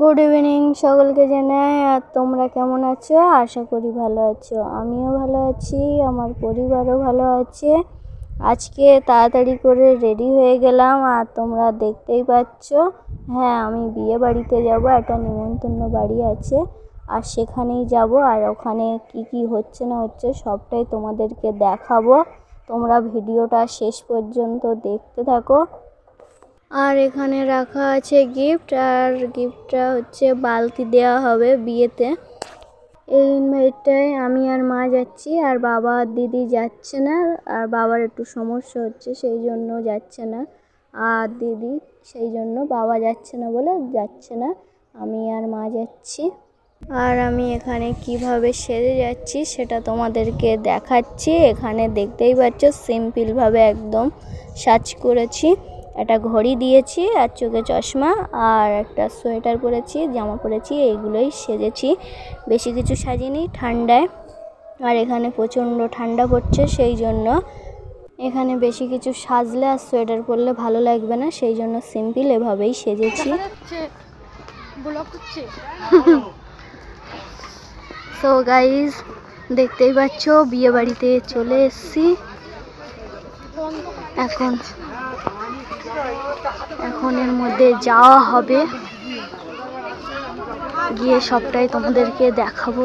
Good evening সকলকে জানাই, আর তোমরা কেমন আছো? আশা করি ভালো আছো। আমিও ভালো আছি, আমার পরিবারও ভালো আছে। আজকে তাড়াতাড়ি করে রেডি হয়ে গেলাম, আর তোমরা দেখতেই পাচ্ছ। হ্যাঁ আমি বিয়ে বাড়িতে যাব, একটা নিমন্ত্রণ বাড়ি আছে, আর সেখানেই যাব, আর ওখানে কি কি হচ্ছে না হচ্ছে সবটাই তোমাদেরকে দেখাবো। তোমরা ভিডিওটা শেষ পর্যন্ত দেখতে থাকো। আর এখানে রাখা আছে গিফট আর গিফটটা হচ্ছে বালতি দেওয়া হবে বিয়েতে। এই ইনভাইটটায় আমি আর মা যাচ্ছি, আর বাবা আর দিদি যাচ্ছে না, আর বাবার একটু সমস্যা হচ্ছে, সেই জন্য যাচ্ছে না। আর দিদি, সেই জন্য বাবা যাচ্ছে না বলে যাচ্ছে না, আমি আর মা যাচ্ছি। আর আমি এখানে কীভাবে সেরে যাচ্ছি সেটা তোমাদেরকে দেখাচ্ছি। এখানে দেখতেই পাচ্ছ সিম্পলভাবে একদম সাজ করেছি। একটা ঘড়ি দিয়েছি আর চোখে চশমা আর একটা সোয়েটার পরেছি জামা পরেছি এইগুলোই সেজেছি। বেশি কিছু সাজিনি ঠান্ডায়। আর এখানে প্রচণ্ড ঠান্ডা পড়ছে সেই জন্য এখানে বেশি কিছু সাজলে আর সোয়েটার পরলে ভালো লাগবে না সেই জন্য সিম্পল এভাবেই সেজেছি। সো গাইজ দেখতেই পাচ্ছ বিয়ে বাড়িতে চলে এসছি। এখন এখন এর মধ্যে যাওয়া হবে। গিয়ে সবটাই তোমাদেরকে দেখাবো।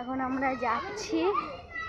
এখন আমরা যাচ্ছি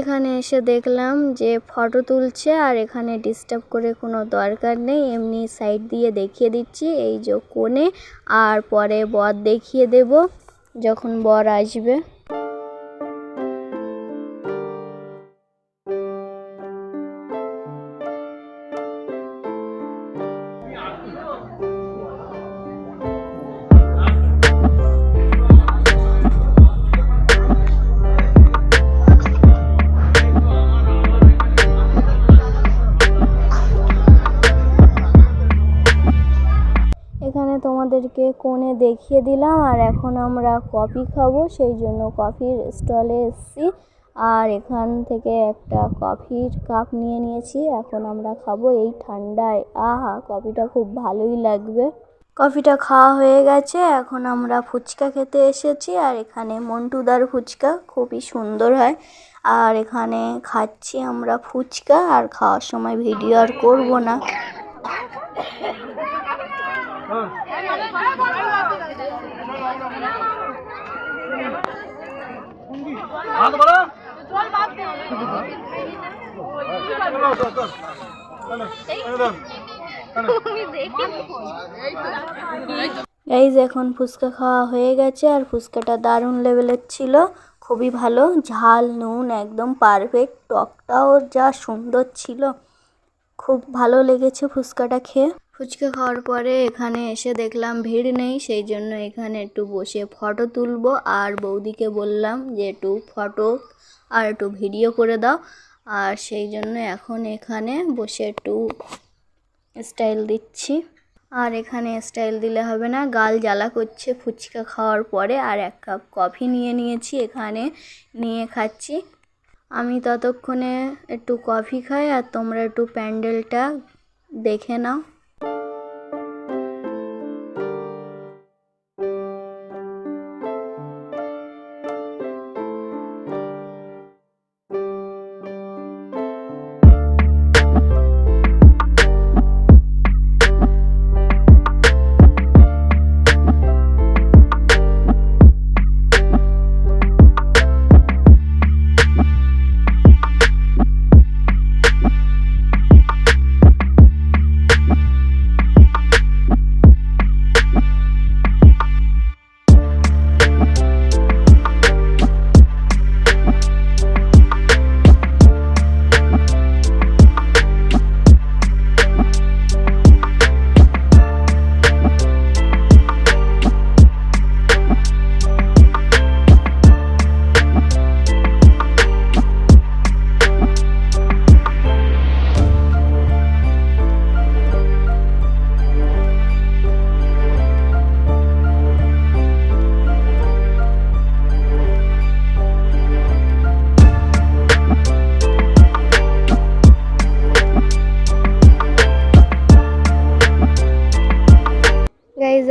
এখানে এসে দেখলাম যে ফটো তুলছে আর এখানে ডিস্টার্ব করে কোনো দরকার নেই। এমনি সাইড দিয়ে দেখিয়ে দিচ্ছি, এই যে কোণে, আর পরে বর দেখিয়ে দেব যখন বর আসবে। তোমাদেরকে কোণে দেখিয়ে দিলাম আর এখন আমরা কফি খাব, সেই জন্য কফির স্টলে এসেছি। আর এখান থেকে একটা কফির কাপ নিয়ে নিয়েছি, এখন আমরা খাব এই ঠান্ডায়। আহা, কফিটা খুব ভালোই লাগবে। কফিটা খাওয়া হয়ে গেছে, এখন আমরা ফুচকা খেতে এসেছি আর এখানে মন্টুদার ফুচকা খুবই সুন্দর হয়। আর এখানে খাচ্ছি আমরা ফুচকা, আর খাওয়ার সময় ভিডিও আর করব না। গাইজ এখন ফুচকা খাওয়া হয়ে গেছে আর ফুচকাটা দারুণ লেভেলের ছিল, খুবই ভালো। ঝাল, নুন একদম পারফেক্ট টকটাও যা সুন্দর ছিল। খুব ভালো লেগেছে ফুচকাটা খেয়ে। ফুচকা খাওয়ার পরে এখানে এসে দেখলাম ভিড় নেই, সেই জন্য এখানে একটু বসে ফটো তুলবো। আর বৌদিকে বললাম যে, একটু ফটো আর একটু ভিডিও করে দাও। আর সেই জন্য এখন এখানে বসে একটু স্টাইল দিচ্ছি। আর এখানে স্টাইল দিলে হবে না, গাল জ্বালা করছে ফুচকা খাওয়ার পরে। আর এক কাপ কফি নিয়ে নিয়েছি, এখানে নিয়ে খাচ্ছি। আমি ততক্ষণে একটু কফি খাই, আর তোমরা একটু প্যান্ডেলটা দেখে নাও।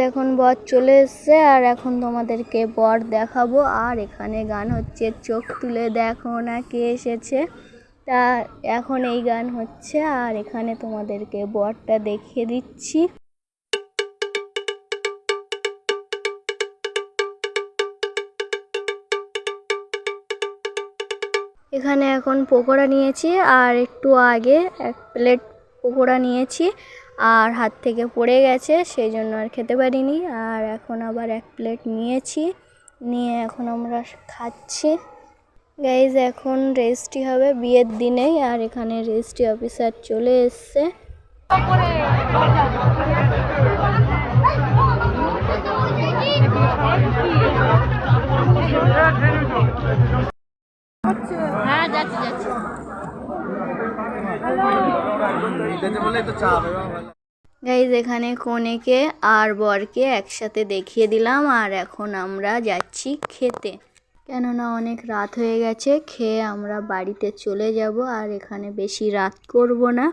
এখন বর চলে এসছে আর এখন তোমাদেরকে বর দেখাবো। আর এখানে গান হচ্ছে, চোখ তুলে দেখো না কে এসেছে। তা এখন এই গান হচ্ছে আর এখানে তোমাদেরকে বরটা দেখিয়ে দিচ্ছি। এখানে এখন পকোড়া নিয়েছি আর একটু আগে এক প্লেট পকোড়া নিয়েছি। আর হাত থেকে পড়ে গেছে, সেই জন্য আর খেতে পারিনি। আর এখন আবার এক প্লেট নিয়েছি, নিয়ে এখন আমরা খাচ্ছি। গাইজ এখন রেজিস্ট্রি হবে বিয়ের দিনেই, আর এখানে রেজিস্ট্রি অফিসার চলে এসছে। হ্যাঁ যাচ্ছি যাচ্ছি। গাইজ এখানে কনেকে আর বরকে একসাথে দেখিয়ে দিলাম, আর এখন আমরা যাচ্ছি খেতে। কেননা অনেক রাত হয়ে গেছে, খেয়ে আমরা বাড়িতে চলে যাব, আর এখানে বেশি রাত করব না।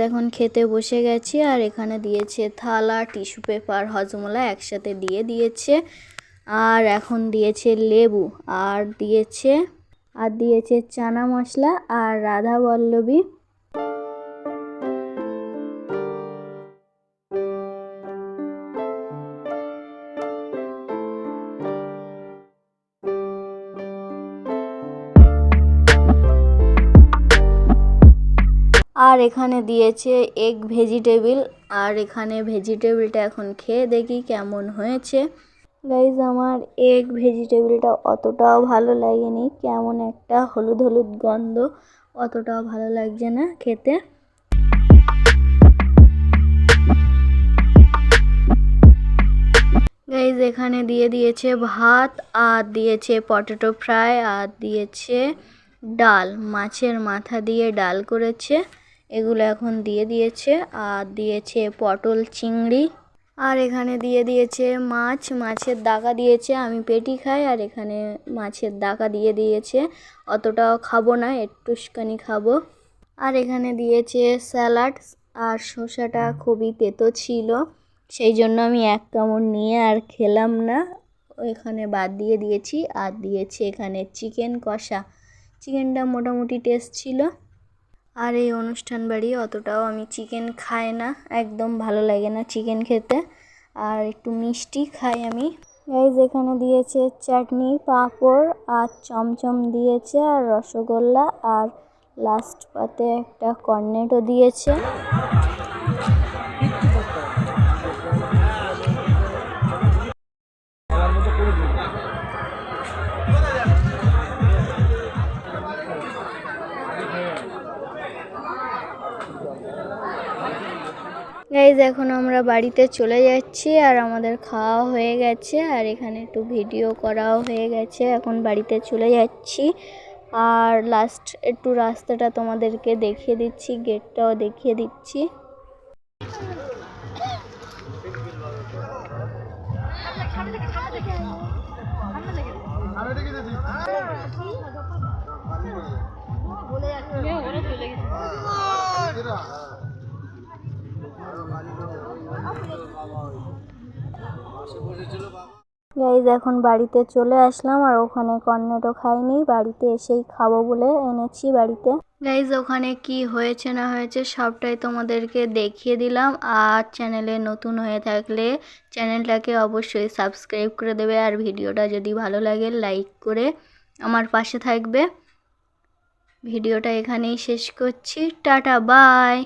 এখন খেতে বসে গেছি আর এখানে দিয়েছে থালা, টিস্যু পেপার, হজমলা একসাথে দিয়ে দিয়েছে। আর এখন দিয়েছে লেবু, আর দিয়েছে আর দিয়েছে চানা মশলা আর রাধা বল্লবী। আর এখানে দিয়েছে এগ ভেজিটেবিল আর এখানে ভেজিটেবিলটা এখন খেয়ে দেখি কেমন হয়েছে। গাইজ আমার এগ ভেজিটেবিলটা অতটাও ভালো লাগেনি, কেমন একটা হলুদ হলুদ গন্ধ, অতটাও ভালো লাগছে না খেতে। গাইজ এখানে দিয়ে দিয়েছে ভাত, আর দিয়েছে পটেটো ফ্রাই আর দিয়েছে ডাল, মাছের মাথা দিয়ে ডাল করেছে। এগুলো এখন দিয়ে দিয়েছে, আর দিয়েছে পটল চিংড়ি, আর এখানে দিয়ে দিয়েছে মাছ, মাছের দাগা দিয়েছে, আমি পেটি খাই, আর এখানে মাছের দাগা দিয়ে দিয়েছে, অতটাও খাব না একটুখানি খাব। আর এখানে দিয়েছে স্যালাড, আর শসাটা খুবই তেতো ছিল, সেই জন্য আমি এক কামড় নিয়ে আর খেলাম না। এখানে বাদ দিয়ে দিয়েছি, আর দিয়েছি এখানে চিকেন কষা। চিকেনটা মোটামুটি টেস্ট ছিল। আর এই অনুষ্ঠান বাড়ি অতটাও আমি চিকেন খাই না, একদম ভালো লাগে না চিকেন খেতে। আর একটু মিষ্টি খাই আমি। গাইজ এখানে দিয়েছে চাটনি, পাঁপড় আর চমচম দিয়েছে আর রসগোল্লা আর লাস্ট পাতে একটা কর্নেটও দিয়েছে। গাইজ এখন আমরা বাড়িতে চলে যাচ্ছি আর আমাদের খাওয়া হয়ে গেছে আর এখানে একটু ভিডিও করাও হয়ে গেছে। এখন বাড়িতে চলে যাচ্ছি আর লাস্ট একটু রাস্তাটা তোমাদেরকে দেখিয়ে দিচ্ছি গেটটাও দেখিয়ে দিচ্ছি। গাইজ এখন বাড়িতে চলে আসলাম আর ওখানে কর্নেটও খাইনি, বাড়িতে এসেই খাব বলে এনেছি বাড়িতে। গাইজ ওখানে কি হয়েছে না হয়েছে সবটাই তোমাদেরকে দেখিয়ে দিলাম। আর চ্যানেলে নতুন হয়ে থাকলে চ্যানেলটাকে অবশ্যই সাবস্ক্রাইব করে দেবে আর ভিডিওটা যদি ভালো লাগে লাইক করে আমার পাশে থাকবে। ভিডিওটা এখানেই শেষ করছি। Tata bye